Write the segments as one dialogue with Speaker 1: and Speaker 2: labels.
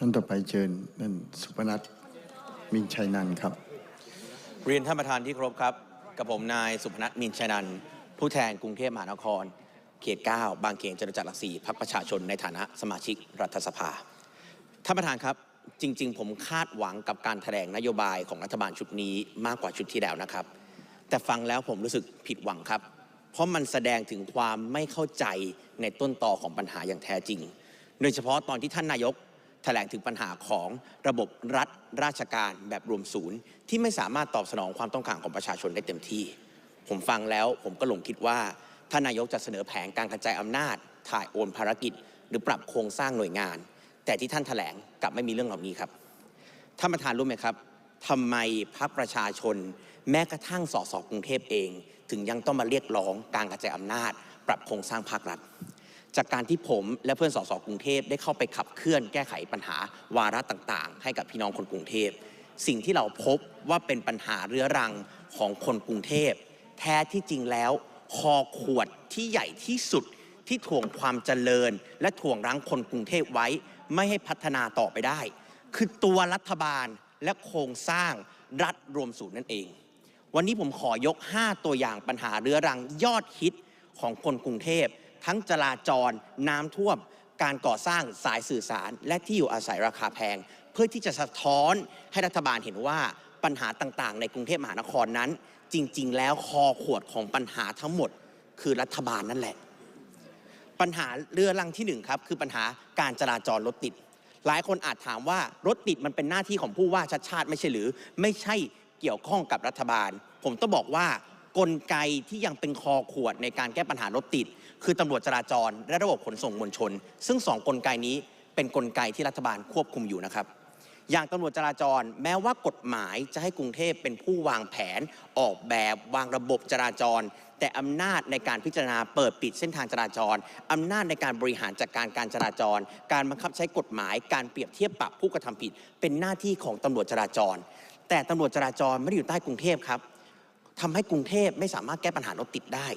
Speaker 1: ท่านต่อไปเชิญท่านสุพนัทมินชัยนันท์ครับ
Speaker 2: เรียนท่านประธานที่เคารพครับ กับผมนายสุพนัทมินชัยนันท์ผู้แทนกรุงเทพมหานคร เขต 9 บางเขนจตุจักรหลักสี่พักประชาชนในฐานะสมาชิกรัฐสภา ท่านประธานครับ จริง ๆ ผมคาดหวังกับการแถลงนโยบายของรัฐบาลชุดนี้มากกว่าชุดที่แล้วนะครับ แต่ฟังแล้วผมรู้สึกผิดหวังครับ เพราะมันแสดงถึงความไม่เข้าใจในต้นตอของปัญหาอย่างแท้จริง โดยเฉพาะตอนที่ท่านนายก แถลงถึงปัญหาของระบบรัฐราชการแบบรวมศูนย์ ที่ไม่สามารถตอบสนองความต้องการของประชาชนได้เต็มที่ ผมฟังแล้วผมก็หลงคิดว่าท่านนายกจะเสนอแผนการกระจายอำนาจ ถ่ายโอนภารกิจ หรือปรับโครงสร้างหน่วยงาน แต่ที่ท่านแถลงกลับไม่มีเรื่องเหล่านี้ครับท่านประธานรู้ไหมครับทำไมพรรคประชาชน แม้กระทั่งสสกรุงเทพเอง ถึงยังต้องมาเรียกร้องการกระจายอำนาจ ปรับโครงสร้างภาครัฐ จากการที่ผมและเพื่อนสสกรุงเทพได้เข้าไปขับเคลื่อนแก้ไขปัญหาวาระต่างๆ ให้กับพี่น้องคนกรุงเทพ สิ่งที่เราพบว่าเป็นปัญหาเรื้อรังของคนกรุงเทพ แท้ที่จริงแล้วคอขวดที่ใหญ่ที่สุดที่ถ่วงความเจริญ และถ่วงรั้งคนกรุงเทพไว้ ไม่ให้พัฒนาต่อไปได้ คือตัวรัฐบาลและโครงสร้างรัฐรวมศูนย์นั่นเอง วันนี้ผมขอยก 5 ตัวอย่างปัญหาเรื้อรังยอดฮิตของคนกรุงเทพ ทั้งจราจร น้ำท่วม การก่อสร้างสายสื่อสาร และที่อยู่อาศัยราคาแพง เพื่อที่จะสะท้อนให้รัฐบาลเห็นว่าปัญหาต่างๆ ในกรุงเทพมหานครนั้น จริง ๆ แล้วคอขวดของปัญหาทั้งหมด คือรัฐบาลนั่นแหละ ปัญหาเรือรังที่หนึ่งครับคือปัญหาการจราจรรถติด หลายคนอาจถามว่ารถติดมันเป็นหน้าที่ของผู้ว่าชัดชาติไม่ใช่หรือ ไม่ใช่เกี่ยวข้องกับรัฐบาล ผมต้องบอกว่า กลไกที่ยังเป็นคอขวดในการแก้ปัญหารถติด คือตำรวจจราจร และระบบขนส่งมวลชน ซึ่งสองกลไกนี้เป็นกลไกที่รัฐบาลควบคุมอยู่นะครับ อย่างตำรวจจราจรแม้ว่ากฎหมายจะให้กรุงเทพเป็นผู้วางแผน ออกแบบวางระบบจราจร แต่อำนาจในการพิจารณาเปิดปิดเส้นทางจราจรอำนาจในการบริหารจัดการการจราจร การบังคับใช้กฎหมาย การเปรียบเทียบปรับผู้กระทำผิด เป็นหน้าที่ของตำรวจจราจร แต่ตำรวจจราจรไม่ได้อยู่ใต้กรุงเทพครับ ทำให้กรุงเทพไม่สามารถแก้ปัญหารถติดได้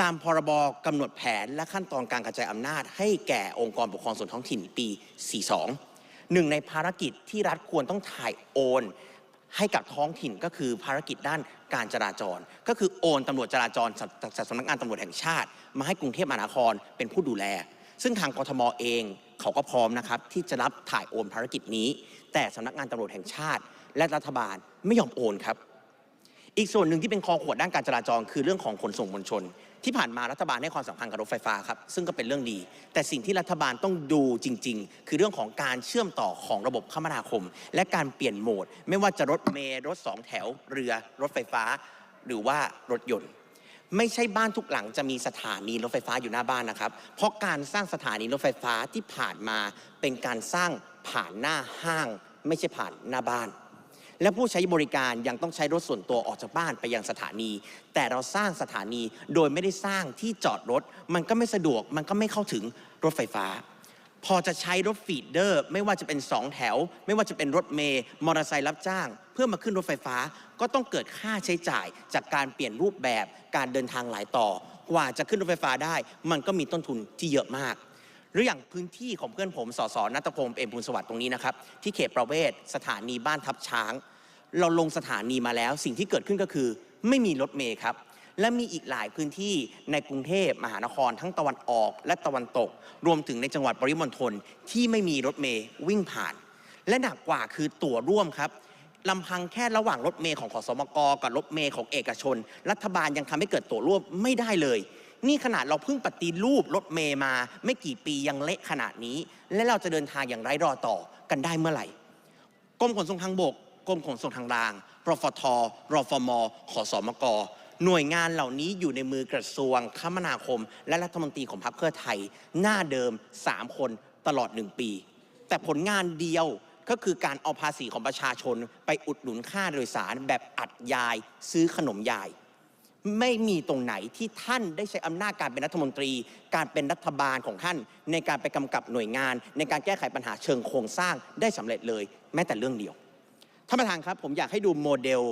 Speaker 2: ตามพรบกำหนดแผนและขั้นตอนการกระจายอำนาจ ให้แก่องค์กรปกครองส่วนท้องถิ่นปี 42 หนึ่งในภารกิจที่รัฐควรต้องถ่ายโอน ให้กับท้องถิ่นก็คือภารกิจด้านการจราจร ก็คือโอนตำรวจจราจรจากจากสำนักงานตำรวจแห่งชาติ มาให้กรุงเทพมหานครเป็นผู้ดูแล ซึ่งทางกทมเองเขาก็พร้อมนะครับที่จะรับถ่ายโอนภารกิจนี้ แต่สำนักงานตำรวจแห่งชาติ และรัฐบาลไม่ยอมโอนครับ อีกส่วนหนึ่งที่เป็นคอขวดด้านการจราจร คือเรื่องของขนส่งมวลชน ที่ผ่านมารัฐบาลให้ความสำคัญกับรถไฟฟ้าครับซึ่งก็เป็นเรื่องดี แต่สิ่งที่รัฐบาลต้องดูจริง ๆ คือเรื่องของการเชื่อมต่อของระบบคมนาคม และการเปลี่ยนโหมด ไม่ว่าจะรถเมล์รถสองแถว เรือ รถไฟฟ้า หรือว่ารถยนต์ไม่ใช่บ้านทุกหลังจะมีสถานีรถไฟฟ้าอยู่หน้าบ้านนะครับ เพราะการสร้างสถานีรถไฟฟ้าที่ผ่านมาเป็นการสร้างผ่านหน้าห้าง ไม่ใช่ผ่านหน้าบ้าน และผู้ใช้บริการยังต้องใช้รถส่วนตัวออกจากบ้านไปยังสถานี แต่เราสร้างสถานีโดยไม่ได้สร้างที่จอดรถ มันก็ไม่สะดวก มันก็ไม่เข้าถึงรถไฟฟ้า พอจะใช้รถฟีดเดอร์ ไม่ว่าจะเป็น 2 แถว ไม่ว่าจะเป็นรถเมย์มอเตอร์ไซค์รับจ้าง เพื่อมาขึ้นรถไฟฟ้า ก็ต้องเกิดค่าใช้จ่ายจากการเปลี่ยนรูปแบบการเดินทางหลายต่อ กว่าจะขึ้นรถไฟฟ้าได้ มันก็มีต้นทุนที่เยอะมากหรืออย่างพื้นที่ของเพื่อนผมสสนัตพงศ์เอมบุญสวัสดิ์ตรงนี้นะครับ ที่เขตประเวศ สถานีบ้านทับช้าง เราลงสถานีมาแล้ว สิ่งที่เกิดขึ้นก็คือ ไม่มีรถเมย์ครับ และมีอีกหลายพื้นที่ในกรุงเทพมหานครทั้งตะวันออกและตะวันตก รวมถึงในจังหวัดปริมณฑลที่ไม่มีรถเมย์วิ่งผ่าน และหนักกว่าคือตั๋วร่วมครับลำพังแค่ระหว่างรถเมย์ของขอสมกกับรถเมย์ของเอกชน รัฐบาลยังทำให้เกิดตั๋วร่วมไม่ได้เลย นี่ขนาดเราเพิ่งปฏิรูปรถเมย์มา ไม่กี่ปียังเละขนาดนี้ และเราจะเดินทางอย่างไร้รอต่อกันได้เมื่อไหร่กรมขนส่งทางบก กรมขนส่งทางรางรฟทรฟมขสมก หน่วยงานเหล่านี้อยู่ในมือกระทรวงคมนาคม และรัฐมนตรีของพรรคเพื่อไทย หน้าเดิม 3 คนตลอด 1 ปี แต่ผลงานเดียวก็คือการเอาภาษีของประชาชน ไปอุดหนุนค่าโดยสารแบบอัดยายซื้อขนมยาย ไม่มีตรงไหนที่ท่านได้ใช้อำนาจการเป็นรัฐมนตรี การเป็นรัฐบาลของท่าน ในการไปกำกับหน่วยงาน ในการแก้ไขปัญหาเชิงโครงสร้างได้สำเร็จเลย แม้แต่เรื่องเดียว ท่านประธานครับ ผมอยากให้ดูโมเดล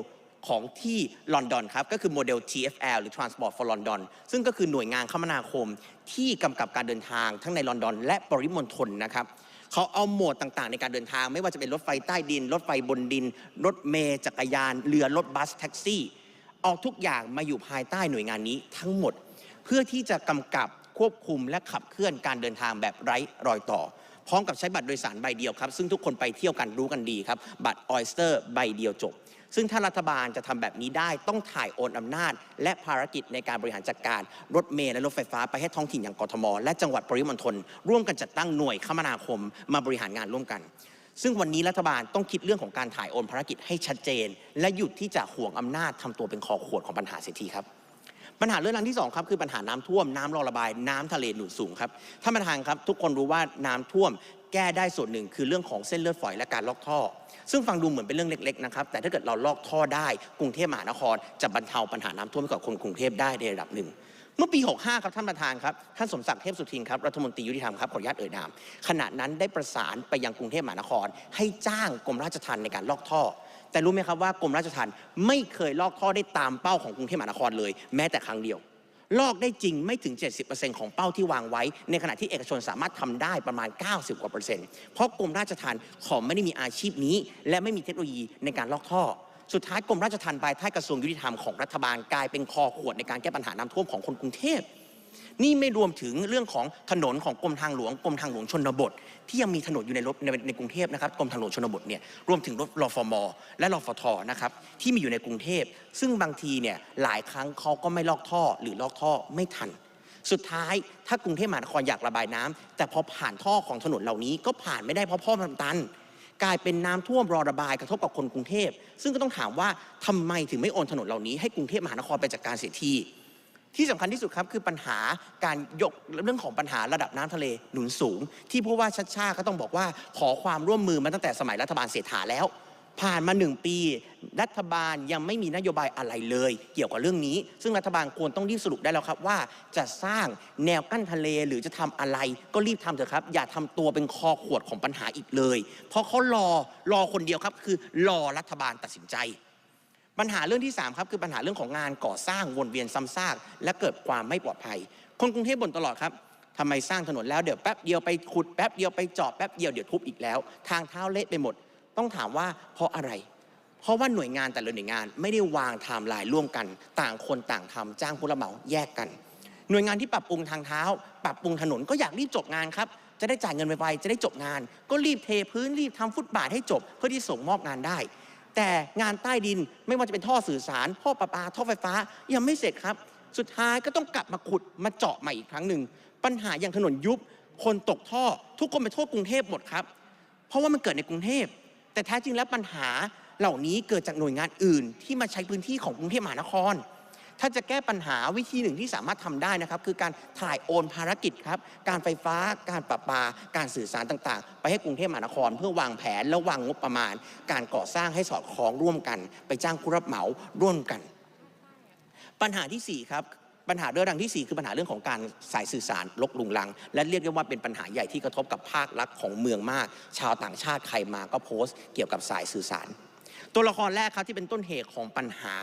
Speaker 2: ของที่ลอนดอนครับ ก็คือโมเดล TFL หรือ Transport for London ซึ่งก็คือหน่วยงานคมนาคมที่กำกับการเดินทางทั้งในลอนดอน และปริมณฑลนะครับเขาเอาโหมดต่างๆ ในการเดินทาง ไม่ว่าจะเป็นรถไฟใต้ดิน รถไฟบนดิน รถเมล์จักรยาน เรือรถบัสแท็กซี่ เอาทุกอย่างมาอยู่ภายใต้หน่วยงานนี้ทั้งหมด เพื่อที่จะกำกับควบคุมและขับเคลื่อนการเดินทางแบบไร้รอยต่อ พร้อมกับใช้บัตรโดยสารใบเดียวครับ ซึ่งทุกคนไปเที่ยวกันรู้กันดีครับ บัตรออยสเตอร์ใบเดียวจบ ซึ่งถ้ารัฐบาลจะทำแบบนี้ได้ต้องถ่ายโอนอำนาจ และภารกิจในการบริหารจัดการรถเมล์และรถไฟฟ้าไปให้ท้องถิ่นอย่างกทม และจังหวัดปริมณฑลร่วมกันจัดตั้งหน่วยคมนาคม มาบริหารงานร่วมกัน ซึ่งวันนี้รัฐบาลต้องคิดเรื่องของการถ่ายโอนภารกิจให้ชัดเจน และหยุดที่จะห่วงอำนาจทำตัวเป็นคอขวดของปัญหาเสียทีครับ ปัญหาเรื่องรังที่สองครับคือปัญหาน้ำท่วมน้ำรอระบายน้ำทะเลหนุนสูงครับท่านประธานครับ ทุกคนรู้ว่าน้ำท่วมแก้ได้ส่วนหนึ่งคือเรื่องของเส้นเลือดฝอยและการลอกท่อ ซึ่งฟังดูเหมือนเป็นเรื่องเล็กๆนะครับแต่ถ้าเกิดเราลอกท่อได้ กรุงเทพมหานคร จะบรรเทาปัญหาน้ำท่วมให้กับคนกรุงเทพได้ในระดับหนึ่งเมื่อปี 65 ครับท่านประธานครับท่านสมศักดิ์เทพสุทินครับรัฐมนตรียุติธรรมครับขออนุญาตเอ่ยนามขณะนั้นได้ประสานไปยังกรุงเทพมหานคร ให้จ้างกรมราชทัณฑ์ในการลอกท่อ แต่รู้ไหมครับว่ากรมราชทัณฑ์ไม่เคยลอกท่อได้ตามเป้าของกรุงเทพมหานครเลย แม้แต่ครั้งเดียว ลอกได้จริงไม่ถึง 70%ของเป้าที่วางไว้ ในขณะที่เอกชนสามารถทำได้ประมาณ 90 กว่าเปอร์เซ็นต์เพราะกรมราชทัณฑ์ขอไม่ได้มีอาชีพนี้ และไม่มีเทคโนโลยีในการลอกท่อสุดท้ายกรมราชทัณฑ์ภายใต้กระทรวงยุติธรรมของรัฐบาลกลายเป็นคอขวดในการแก้ปัญหาน้ำท่วมของคนกรุงเทพ นี่ไม่รวมถึงเรื่องของถนนของกรมทางหลวงกรมทางหลวงชนบท ที่ยังมีถนนอยู่ในรถในในกรุงเทพนะครับกรมทางหลวงชนบทเนี่ยรวมถึงรถรฟมและรฟทนะครับที่มีอยู่ในกรุงเทพ ซึ่งบางทีเนี่ยหลายครั้งเขาก็ไม่ลอกท่อหรือลอกท่อไม่ทัน สุดท้ายถ้ากรุงเทพมหานครอยากระบายน้ำแต่พอผ่านท่อของถนนเหล่านี้ก็ผ่านไม่ได้เพราะพ่อมันตันกลายเป็นน้ำท่วมรอระบายกระทบกับคนกรุงเทพ ซึ่งก็ต้องถามว่าทำไมถึงไม่โอนถนนเหล่านี้ให้กรุงเทพมหานครไปจัดการเสียที ที่สำคัญที่สุดครับคือปัญหาการยกเรื่องของปัญหาระดับน้ำทะเลหนุนสูง ที่ผู้ว่าชัดชาติก็ต้องบอกว่าขอความร่วมมือมาตั้งแต่สมัยรัฐบาลเศรษฐาแล้ว ผ่านมาหนึ่งปี รัฐบาลยังไม่มีนโยบายอะไรเลย เกี่ยวกับเรื่องนี้ ซึ่งรัฐบาลควรต้องรีบสรุปได้แล้วครับว่า จะสร้างแนวกั้นทะเลหรือจะทำอะไร ก็รีบทำเถอะครับ อย่าทำตัวเป็นคอขวดของปัญหาอีกเลย เพราะเขารอรอคนเดียวครับ คือรอรัฐบาลตัดสินใจ ปัญหาเรื่องที่ 3 ครับ คือปัญหาเรื่องของงานก่อสร้างวนเวียนซ้ำซากและเกิดความไม่ปลอดภัย คนกรุงเทพบ่นตลอดครับทำไมสร้างถนนแล้วเดี๋ยวแป๊บเดียวไปขุดแป๊บเดียวไปเจาะแป๊บเดียวเดี๋ยวทุบอีกแล้ว ทางเท้าเละไปหมด ต้องถามว่าเพราะอะไร เพราะว่าหน่วยงานแต่ละหน่วยงานไม่ได้วางไทม์ไลน์ร่วมกัน ต่างคนต่างทำจ้างผู้รับเหมาแยกกัน หน่วยงานที่ปรับปรุงทางเท้า ปรับปรุงถนนก็อยากรีบจบงานครับจะได้จ่ายเงินไวๆจะได้จบงาน ก็รีบเทพื้นรีบทำฟุตบาทให้จบ เพื่อที่ส่งมอบงานได้ แต่งานใต้ดินไม่ว่าจะเป็นท่อสื่อสารท่อประปา ท่อไฟฟ้ายังไม่เสร็จครับ สุดท้ายก็ต้องกลับมาขุดมาเจาะใหม่อีกครั้งหนึ่งปัญหาอย่างถนนยุบ คนตกท่อ ทุกคนไปโทษกรุงเทพหมดครับ เพราะว่ามันเกิดในกรุงเทพ แต่แท้จริงแล้วปัญหาเหล่านี้เกิดจากหน่วยงานอื่น ที่มาใช้พื้นที่ของกรุงเทพมหานคร ถ้าจะแก้ปัญหาวิธีหนึ่งที่สามารถทำได้นะครับ คือการถ่ายโอนภารกิจครับ การไฟฟ้า การประปา การสื่อสารต่างๆ ไปให้กรุงเทพมหานคร เพื่อวางแผนและวางงบประมาณ การก่อสร้างให้สอดคล้องร่วมกัน ไปจ้างผู้รับเหมาร่วมกัน ปัญหาที่ 4 ครับปัญหาเรื่องดังที่ 4 คือปัญหาเรื่องของการสายสื่อสารลกลุงลัง และเรียกได้ว่าเป็นปัญหาใหญ่ที่กระทบกับภาคลักษณ์ของเมืองมาก ชาวต่างชาติใครมาก็โพสต์เกี่ยวกับสายสื่อสาร ตัวละครแรกครับที่เป็นต้นเหตุของปัญหา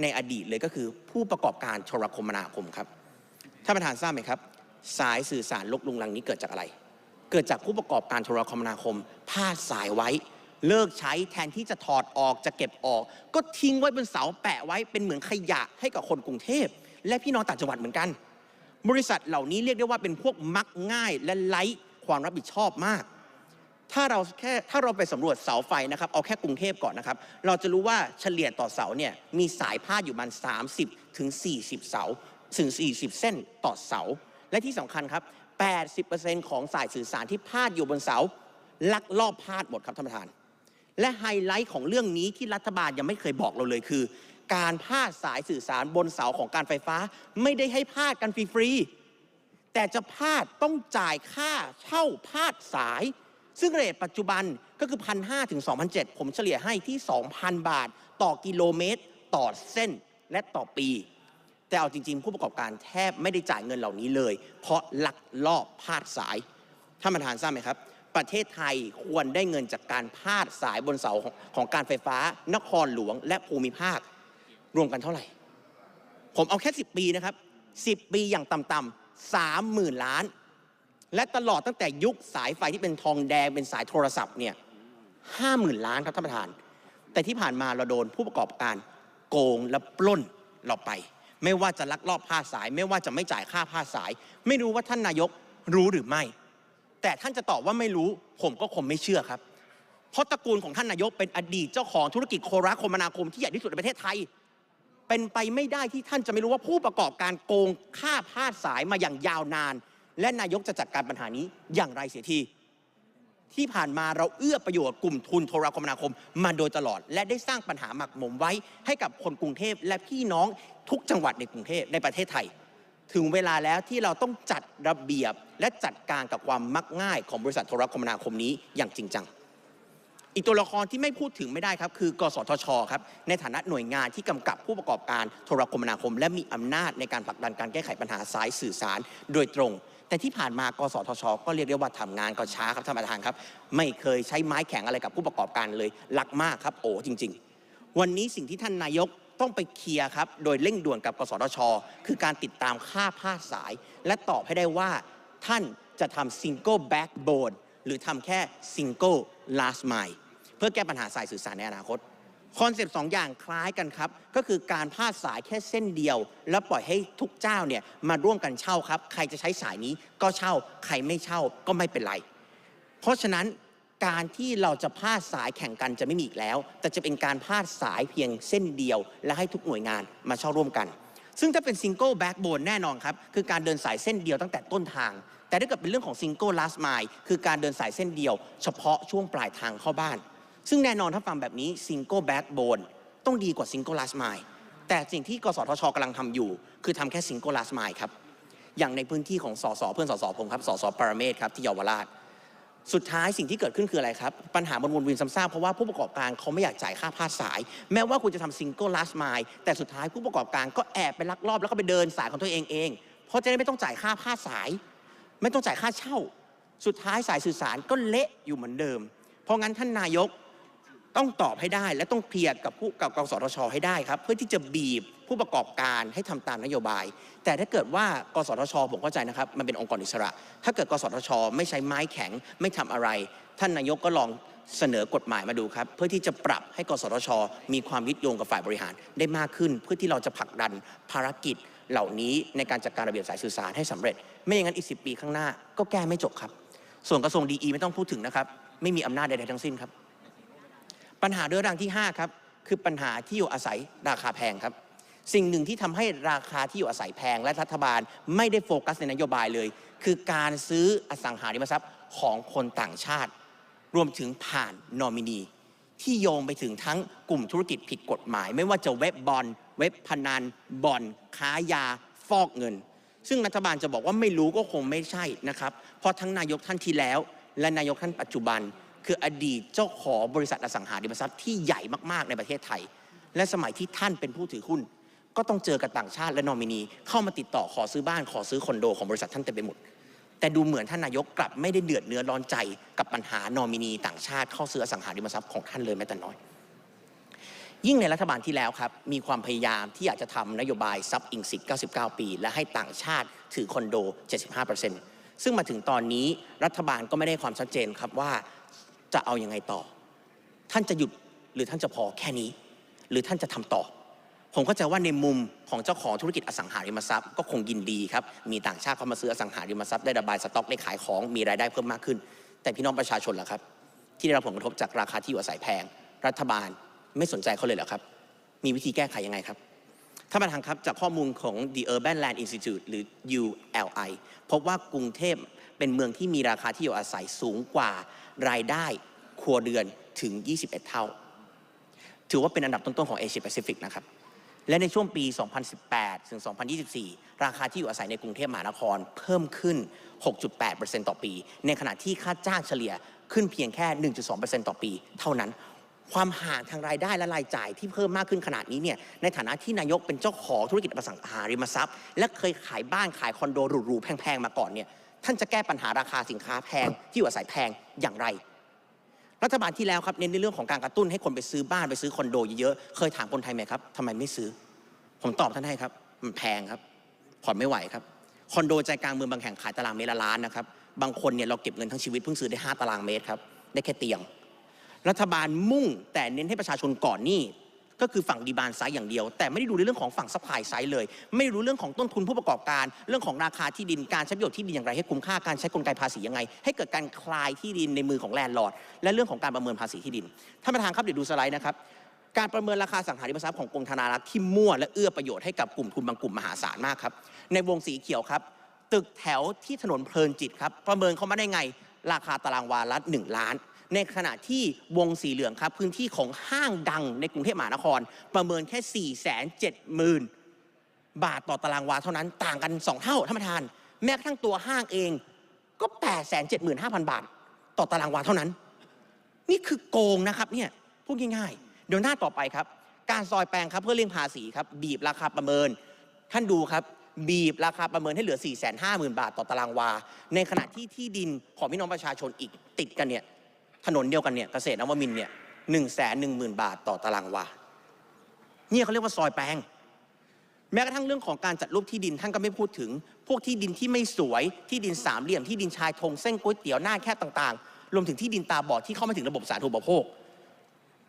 Speaker 2: ในอดีตเลยก็คือ ผู้ประกอบการโทรคมนาคมครับท่านประธานทราบไหมครับ สายสื่อสารลกลุงลังนี้เกิดจากอะไร เกิดจากผู้ประกอบการโทรคมนาคมพลาดสายไว้ เลิกใช้แทนที่จะถอดออกจะเก็บออก ก็ทิ้งไว้บนเสาแปะไว้เป็นเหมือนขยะให้กับคนกรุงเทพ และพี่น้องต่างจังหวัดเหมือนกัน บริษัทเหล่านี้เรียกได้ว่าเป็นพวกมักง่ายและไร้ความรับผิดชอบมาก ถ้าเราแค่ถ้าเราไปสำรวจเสาไฟนะครับเอาแค่กรุงเทพก่อนนะครับ เราจะรู้ว่าเฉลี่ยต่อเสาเนี่ยมีสายพาดอยู่ประมัน30 ถึง 40 เสาถึง 40 เส้นต่อเสา และที่สำคัญครับ 80%ของสายสื่อสารที่พาดอยู่บนเสา ลักลอบพาดหมดครับท่านประธาน และไฮไลท์ของเรื่องนี้ที่รัฐบาลยังไม่เคยบอกเราเลยคือ การพาดสายสื่อสารบนเสาของการไฟฟ้า ไม่ได้ให้พาดกันฟรีๆแต่จะพาดต้องจ่ายค่าเช่าพาดสาย ซึ่งเรทปัจจุบันก็คือ 1,500ถึง2,700ผมเฉลี่ยให้ที่ 2,000 บาท ต่อกิโลเมตร ต่อเส้นและต่อปี แต่เอาจริง ๆ ผู้ประกอบการแทบไม่ได้จ่ายเงินเหล่านี้เลย เพราะลักลอบพาดสายท่านประธานทราบไหมครับ ประเทศไทยควรได้เงินจากการพาดสายบนเสาของของการไฟฟ้านครหลวงและภูมิภาค รวมกันเท่าไหร่ ผมเอาแค่ 10 ปีนะครับ 10 ปีอย่างต่ำๆ30,000 ล้าน และตลอดตั้งแต่ยุคสายไฟที่เป็นทองแดงเป็นสายโทรศัพท์เนี่ยห้าหมื่นล้านครับท่านประธาน แต่ที่ผ่านมาเราโดนผู้ประกอบการโกงและปล้นเราไป ไม่ว่าจะลักลอบพาสาย ไม่ว่าจะไม่จ่ายค่าพาสาย ไม่รู้ว่าท่านนายกรู้หรือไม่ แต่ท่านจะตอบว่าไม่รู้ ผมก็คงไม่เชื่อครับ เพราะตระกูลของท่านนายกเป็นอดีตเจ้าของธุรกิจโคราคมนาคมที่ใหญ่ที่สุดในประเทศไทย เป็นไปไม่ได้ที่ท่านจะไม่รู้ว่าผู้ประกอบการโกงค่าพาดสายมาอย่างยาวนาน และนายกจะจัดการปัญหานี้อย่างไรเสียทีที่ผ่านมาเราเอื้อประโยชน์กลุ่มทุนโทรคมนาคมมาโดยตลอด และได้สร้างปัญหาหมักหมมไว้ให้กับคนกรุงเทพและพี่น้องทุกจังหวัดในกรุงเทพในประเทศไทย ถึงเวลาแล้วที่เราต้องจัดระเบียบและจัดการกับความมักง่ายของบริษัทโทรคมนาคมนี้อย่างจริงจัง อีกตัวละครที่ไม่พูดถึงไม่ได้ครับ คือกสทชครับในฐานะหน่วยงานที่กำกับผู้ประกอบการโทรคมนาคม และมีอำนาจในการผลักดันการแก้ไขปัญหาสายสื่อสาร โดยตรง แต่ที่ผ่านมากสทช ก็เรียกได้ว่าทำงานก็ช้าครับท่านประธานครับ ไม่เคยใช้ไม้แข็งอะไรกับผู้ประกอบการเลยลักมากครับโอ้จริง ๆ วันนี้สิ่งที่ท่านนายกต้องไปเคลียร์ครับ โดยเร่งด่วนกับกสทช คือการติดตามค่าพาดสาย และตอบให้ได้ว่าท่านจะทำ single backbone หรือทำแค่ single last mile เพื่อแก้ปัญหาสายสื่อสารในอนาคต คอนเซปต์สองอย่างคล้ายกันครับ ก็คือการพาดสายแค่เส้นเดียว แล้วปล่อยให้ทุกเจ้าเนี่ยมาร่วมกันเช่าครับ ใครจะใช้สายนี้ก็เช่า ใครไม่เช่าก็ไม่เป็นไร เพราะฉะนั้นการที่เราจะพาดสายแข่งกันจะไม่มีอีกแล้ว แต่จะเป็นการพาดสายเพียงเส้นเดียว และให้ทุกหน่วยงานมาเช่าร่วมกัน ซึ่งถ้าเป็นซิงเกิลแบ็กโบนแน่นอนครับคือการเดินสายเส้นเดียวตั้งแต่ต้นทาง แต่ถ้าเกิดเป็นเรื่องของซิงเกิลลาสไมล์คือการเดินสายเส้นเดียว เฉพาะช่วงปลายทางเข้าบ้าน ซึ่งแน่นอนถ้าฟังแบบนี้ซิงเกิลแบ็กโบนต้องดีกว่าซิงเกิลลาสไมล์แต่สิ่งที่กสทชกำลังทำอยู่ คือทำแค่ซิงเกิลลาสไมล์ครับ อย่างในพื้นที่ของสสเพื่อนสสผมครับสสปรเมศครับที่เยาวราช สุดท้ายสิ่งที่เกิดขึ้นคืออะไรครับ ปัญหามันวนเวียนซ้ำซากเพราะว่าผู้ประกอบการเขาไม่อยากจ่ายค่าพาดสาย แม้ว่าคุณจะทำซิงเกิลลาสไมล์แต่สุดท้ายผู้ประกอบการก็แอบไปลักลอบแล้วก็ไปเดินสายของตัวเองเอง เพราะจะได้ไม่ต้องจ่ายค่าพาดสาย ไม่ต้องจ่ายค่าเช่า สุดท้ายสายสื่อสารก็เละอยู่เหมือนเดิม เพราะงั้นท่านนายก ต้องตอบให้ได้ และต้องเคลียร์กับผู้กับกสทช ให้ได้ครับ เพื่อที่จะบีบผู้ประกอบการให้ทำตามนโยบาย แต่ถ้าเกิดว่ากสทช ผมเข้าใจนะครับ มันเป็นองค์กรอิสระ ถ้าเกิดกสทช ไม่ใช้ไม้แข็งไม่ทำอะไร ท่านนายกก็ลองเสนอกฎหมายมาดูครับ เพื่อที่จะปรับให้กสทช มีความยึดโยงกับฝ่ายบริหารได้มากขึ้น เพื่อที่เราจะผลักดันภารกิจเหล่านี้ในการจัดการระเบียบสายสื่อสารให้สำเร็จ ไม่อย่างนั้นอีกสิปีข้างหน้าก็แก้ไม่จบครับ ส่วนกระทรวงดีไม่ต้องพูดถึงนะครับ ไม่มีอำนาจใดๆทั้งสิ้นครับ ปัญหาเรื้อรังที่ 5 ครับ คือปัญหาที่อยู่อาศัยราคาแพงครับ สิ่งหนึ่งที่ทำให้ราคาที่อยู่อาศัยแพงและรัฐบาลไม่ได้โฟกัสในนโยบายเลย คือการซื้ออสังหาริมทรัพย์ของคนต่างชาติ รวมถึงผ่านนอมินี ที่โยงไปถึงทั้งกลุ่มธุรกิจผิดกฎหมาย ไม่ว่าจะเว็บบอลเว็บพนันบ่อน ค้ายา ฟอกเงิน ซึ่งรัฐบาลจะบอกว่าไม่รู้ก็คงไม่ใช่นะครับ เพราะทั้งนายกท่านที่แล้ว และนายกท่านปัจจุบัน คืออดีตเจ้าของบริษัทอสังหาริมทรัพย์ที่ใหญ่มากๆในประเทศไทย และสมัยที่ท่านเป็นผู้ถือหุ้น ก็ต้องเจอกับต่างชาติและนอมินี เข้ามาติดต่อขอซื้อบ้านขอซื้อคอนโดของบริษัทท่านเต็มไปหมด แต่ดูเหมือนท่านนายกกลับไม่ได้เดือดเนื้อร้อนใจกับปัญหานอมินีต่างชาติเข้าซื้ออสังหาริมทรัพย์ของท่านเลยแม้แต่น้อย ยิ่งในรัฐบาลที่แล้วครับมีความพยายามที่อยากจะทำนโยบายซับอิงสิทธิ์99 ปี และให้ต่างชาติถือคอนโด 75%ซึ่งมาถึงตอนนี้รัฐบาลก็ไม่ได้ความชัดเจนครับว่า จะเอาอยัางไงต่อ ท่านจะหยุดหรือท่านจะพอแค่นี้ หรือท่านจะทำต่อ ผมเข้าใจว่าในมุมของเจ้าของธุรกิจอสังหาริมทรัพย์ก็คงยินดีครับ มีต่างชาติเข้ามาซื้ออสังหาริมทรัพย์ได้ระบายสต็อกได้ขายของมีรายได้เพิ่มมากขึ้น แต่พี่น้องประชาชนล่ะครับ ที่ได้รับผลกระทบจากราคาที่อยู่อาศัยแพง รัฐบาลไม่สนใจเขาเลยเหรอครับ มีวิธีแก้ไขยังไงครับ ท่านประธานครับจากข้อมูลของ The Urban Land Institute หรือ ULI พบว่ากรุงเทพเป็นเมืองที่มีราคาที่อยู่อาศัยสูงกว่ารายได้ครัวเรือนถึง 21 เท่า ถือว่าเป็นอันดับต้นๆของเอเชียแปซิฟิกนะครับ และในช่วงปี 2018 ถึง 2024 ราคาที่อยู่อาศัยในกรุงเทพมหานครเพิ่มขึ้น 6.8%ต่อปี ในขณะที่ค่าจ้างเฉลี่ยขึ้นเพียงแค่ 1.2%ต่อปี เท่านั้น ความห่างทางรายได้และรายจ่ายที่เพิ่มมากขึ้นขนาดนี้เนี่ยในฐานะที่นายกเป็นเจ้าของธุรกิจอสังหาริมทรัพย์ และเคยขายบ้านขายคอนโดหรูๆแพงๆมาก่อนเนี่ยท่านจะแก้ปัญหาราคาสินค้าแพงที่อยู่อาศัยแพงอย่างไร รัฐบาลที่แล้วครับเน้นในเรื่องของการกระตุ้นให้คนไปซื้อบ้านไปซื้อคอนโดเยอะๆเคยถามคนไทยไหมครับทำไมไม่ซื้อ ผมตอบท่านให้ครับมันแพงครับผ่อนไม่ไหวครับคอนโดใจกลางเมืองบางแห่งขายตารางเมตรละล้านนะครับบางคนเนี่ยเราเก็บเงินทั้งชีวิตเพิ่งซื้อได้ 5 ตารางเมตรครับได้แค่เตียง รัฐบาลมุ่งแต่เน้นให้ประชาชนก่อนหนี้ก็คือฝั่งดีบานไซด์อย่างเดียว แต่ไม่ได้ดูในเรื่องของฝั่งซัพพลายไซด์เลย ไม่รู้เรื่องของต้นทุนผู้ประกอบการ เรื่องของราคาที่ดินการใช้ประโยชน์ที่ดินอย่างไรให้คุ้มค่าการใช้กลไกภาษียังไง ให้เกิดการคลายที่ดินในมือของแลนด์ลอร์ดและเรื่องของการประเมินภาษีที่ดินท่านประธานครับเดี๋ยวดูสไลด์นะครับการประเมินราคาสังหาริมทรัพย์ของกรมธนารักษ์ที่มั่วและเอื้อประโยชน์ให้กับกลุ่มทุนบางกลุ่มมหาศาลมากครับในวงสีเขียวครับตึกแถวที่ถนนเพลินจิตครับประเมินเขามาได้ไง ราคาตารางวาละ1ล้าน ในขณะที่วงสีเหลืองครับ พื้นที่ของห้างดังในกรุงเทพมหานคร ประเมินแค่ 4 7 0 0 0 0 บาทต่อตารางวาเท่านั้นต่างกัน 2 เท่าท่านประธาน แม้กระทั่งตัวห้างเองก็ 8 7 5 0 0 0 บาท ต่อตารางวาเท่านั้น นี่คือโกงนะครับเนี่ยพูดง่ายๆเดี๋ยวหน้าต่อไปครับ การซอยแปลงครับเพื่อเลี่ยงภาษีครับบีบราคาประเมิน ท่านดูครับบีบราคาประเมินให้เหลือ 4 5 0 0 0 0 บาทต่อตารางวา ในขณะที่ที่ดินของพี่น้องประชาชนอีกติดกันเนี่ย ถนนเดียวกันเนี่ยเกษตรนวมินเนี่ยหนึ่งแสนหนึ่งหมื่นบาทต่อตารางวาเนี่ยเขาเรียกว่าซอยแปลง แม้กระทั่งเรื่องของการจัดรูปที่ดินท่านก็ไม่พูดถึง พวกที่ดินที่ไม่สวยที่ดินสามเหลี่ยมที่ดินชายธงเส้นก๋วยเตี๋ยวหน้าแคบต่างๆ รวมถึงที่ดินตาบอดที่เข้าไม่ถึงระบบสาธารณูปโภค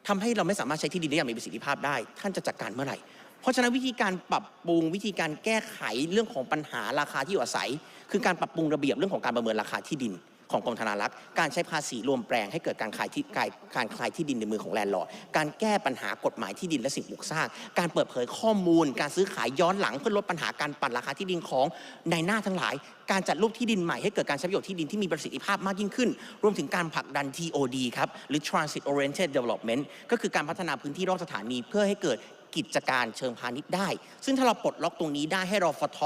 Speaker 2: ทำให้เราไม่สามารถใช้ที่ดินได้อย่างมีประสิทธิภาพได้ ท่านจะจัดการเมื่อไหร่ เพราะฉะนั้นวิธีการปรับปรุงวิธีการแก้ไขเรื่องของปัญหาราคาที่อยู่อาศัย คือการปรับปรุงระเบียบเรื่องของการประเมินราคาที่ดิน ของกรมธนารักษ์ การใช้ภาษีรวมแปลงให้เกิดการขายที่การการคลายที่ดินในมือของแลนด์ลอร์ดการแก้ปัญหากฎหมายที่ดินและสิ่งปลูกสร้าง การเปิดเผยข้อมูล การซื้อขายย้อนหลังเพื่อลดปัญหาการปั่นราคาที่ดินของในหน้าทั้งหลาย การจัดรูปที่ดินใหม่ให้เกิดการใช้ประโยชน์ที่ดินที่มีประสิทธิภาพมากยิ่งขึ้น รวมถึงการผลักดัน TOD ครับหรือ Transit Oriented Development ก็คือการพัฒนาพื้นที่รอบสถานีเพื่อให้เกิด กิจการเชิงพาณิชย์ได้ ซึ่งถ้าเราปลดล็อกตรงนี้ได้ให้รฟท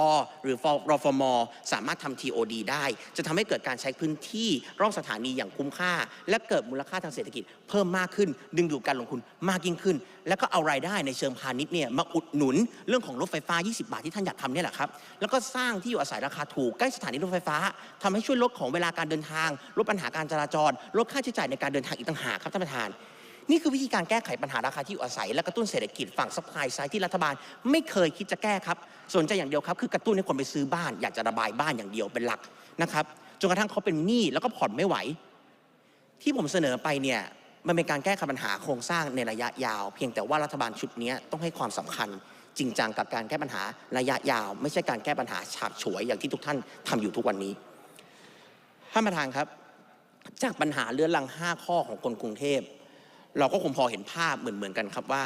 Speaker 2: หรือรฟม สามารถทำ TOD ได้ จะทำให้เกิดการใช้พื้นที่รอบสถานีอย่างคุ้มค่า และเกิดมูลค่าทางเศรษฐกิจเพิ่มมากขึ้น ดึงดูดการลงทุนมากยิ่งขึ้น แล้วก็เอารายได้ในเชิงพาณิชย์เนี่ยมาอุดหนุนเรื่องของรถไฟฟ้า 20 บาทที่ท่านอยากทำเนี่ยแหละครับแล้วก็สร้างที่อยู่อาศัยราคาถูกใกล้สถานีรถไฟฟ้าทำให้ช่วยลดของเวลาการเดินทางลดปัญหาการจราจรลดค่าใช้จ่ายในการเดินทางอีกต่างหากครับท่านประธาน นี่คือวิธีการแก้ไขปัญหาราคาที่อยู่อาศัย และกระตุ้นเศรษฐกิจฝั่งซัพพลายไซด์ที่รัฐบาล ไม่เคยคิดจะแก้ครับ สนใจอย่างเดียวครับ คือกระตุ้นให้คนไปซื้อบ้าน อยากจะระบายบ้านอย่างเดียวเป็นหลักนะครับจนกระทั่งเขาเป็นหนี้แล้วก็ผ่อนไม่ไหว ที่ผมเสนอไปเนี่ยมันเป็นการแก้ไขปัญหาโครงสร้างในระยะยาว เพียงแต่ว่ารัฐบาลชุดนี้ต้องให้ความสำคัญจริงจังกับการแก้ปัญหาระยะยาว ไม่ใช่การแก้ปัญหาฉาบฉวยอย่างที่ทุกท่านทำอยู่ทุกวันนี้ท่านประธานครับ จากปัญหาเรื้อรัง 5 ข้อของคนกรุงเทพ เราก็คงพอเห็นภาพเหมือนเหมือนๆกันครับว่า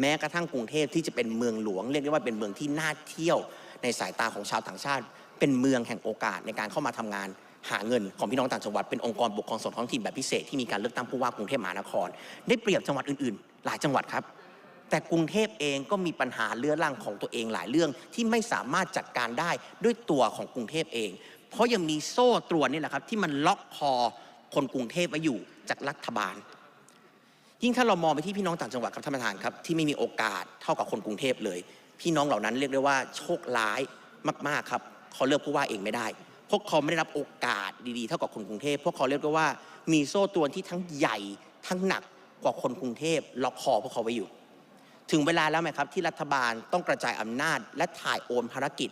Speaker 2: แม้กระทั่งกรุงเทพที่จะเป็นเมืองหลวง เรียกได้ว่าเป็นเมืองที่น่าเที่ยวในสายตาของชาวต่างชาติ เป็นเมืองแห่งโอกาสในการเข้ามาทำงานหาเงินของพี่น้องต่างจังหวัดเป็นองค์กรปกครองส่วนท้องถิ่นแบบพิเศษที่มีการเลือกตั้งผู้ว่ากรุงเทพมหานคร ได้เปรียบจังหวัดอื่นๆ หลายจังหวัดครับ แต่กรุงเทพเองก็มีปัญหาเรื้อรังของตัวเองหลายเรื่องที่ไม่สามารถจัดการได้ด้วยตัวของกรุงเทพเอง เพราะยังมีโซ่ตรวนนี่แหละครับที่มันล็อกคอคนกรุงเทพไว้อยู่จากรัฐบาล ยิ่งถ้าเรามองไปที่พี่น้องต่างจังหวัดครับท่านประธานครับที่ไม่มีโอกาสเท่ากับคนกรุงเทพเลย พี่น้องเหล่านั้นเรียกได้ว่าโชคร้ายมากๆครับเขาเลือกผู้ว่าเองไม่ได้ พวกเขาไม่ได้รับโอกาสดีๆ เท่ากับคนกรุงเทพพวกเขาเรียกได้ว่ามีโซ่ตรวนที่ทั้งใหญ่ทั้งหนักกว่าคนกรุงเทพล็อกคอพวกเขาไว้อยู่ ถึงเวลาแล้วไหมครับที่รัฐบาลต้องกระจายอำนาจ และถ่ายโอนภารกิจ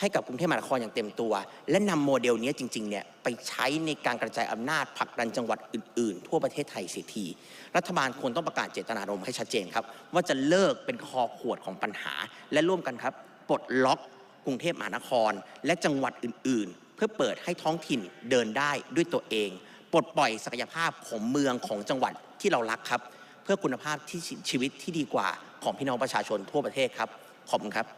Speaker 2: ให้กับกรุงเทพมหานครอย่างเต็มตัว และนำโมเดลนี้จริงๆเนี่ยไปใช้ในการกระจายอำนาจผลักดันจังหวัดอื่นๆ ทั่วประเทศไทยเสียทีรัฐบาลควรต้องประกาศเจตนารมณ์ให้ชัดเจนครับ ว่าจะเลิกเป็นคอขวดของปัญหา และร่วมกันครับปลดล็อกกรุงเทพมหานคร และจังหวัดอื่น ๆ เพื่อเปิดให้ท้องถิ่นเดินได้ด้วยตัวเอง ปลดปล่อยศักยภาพของเมืองของจังหวัดที่เรารักครับ เพื่อคุณภาพที่ชีวิตที่ดีกว่าของพี่น้องประชาชนทั่วประเทศครับขอบคุณครับ